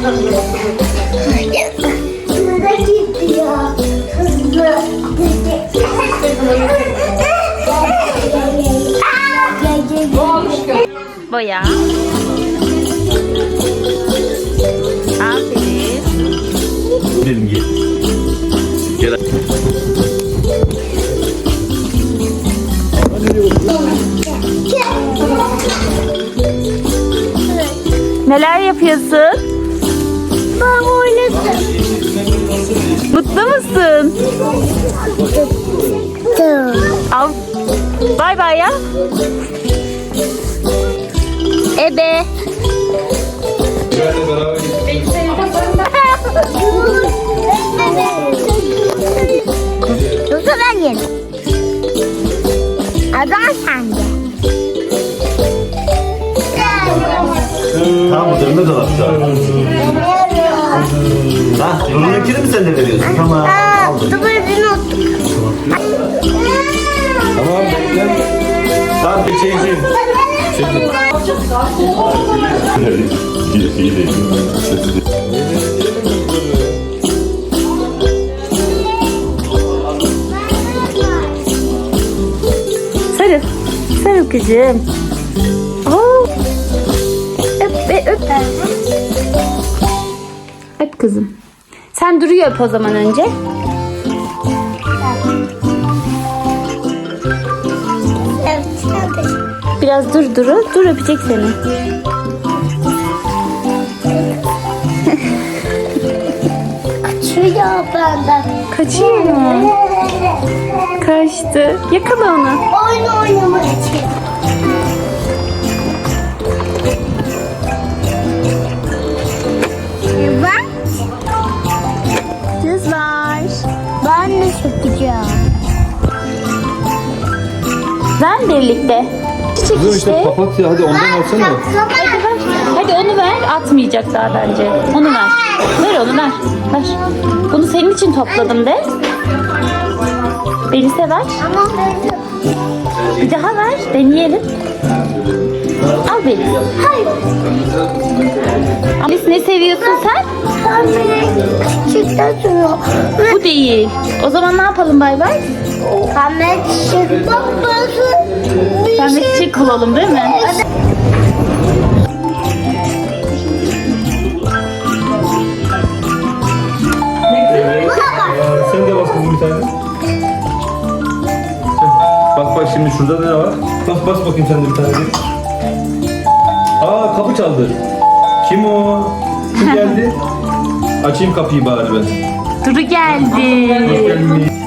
Hızlı gidiyor. Hızlı. Boya. Aferin. Gidelim gel. Gel. Neler yapıyorsun? Ben oynadım. Mutlu musun? Al. Bay bay ya. Ebe. Yoksa ben yerim. Adam sende. Tamam üzerinde dolapta. Ha, bununkini mi sen de veriyorsun? Tamam. Aldım. Bir not. Tamam bekle. Tamam bir şey şey. İyi değil. Sarıl. Sarıl kızım. Oo. Öp be öp. Öp kızım. Sen duruyor öp o zaman önce. Evet. Biraz dur duru. Dur öpecek seni. Kaçıyor benden. Kaçıyor mu? Kaçtı. Yakala onu. Oyun oynamak için. Çekeceğim. Ben birlikte. Çiçek Kızım işte. işte papatya hadi ondan alsana. Hadi onu ver. Atmayacak daha bence. Onu ver. Ver onu ver. Ver. Bunu senin için topladım de. Beni sever. Ama ben Bir daha ver. Deneyelim. Al beni. Hayır. Alice ne seviyorsun sen? Küçükten sonra. Bu değil. O zaman ne yapalım bay bay? Lazım. Bir Ben de şey- çiçek bulalım değil mi? Aa, sen de kızım bir tane. Bak bak şimdi şurada ne var? Bas bas bakayım sen de bir tane. Aa kapı çaldı. Kim o? Kim geldi? Açayım kapıyı bari ben. Duru geldi. Hoş geldin.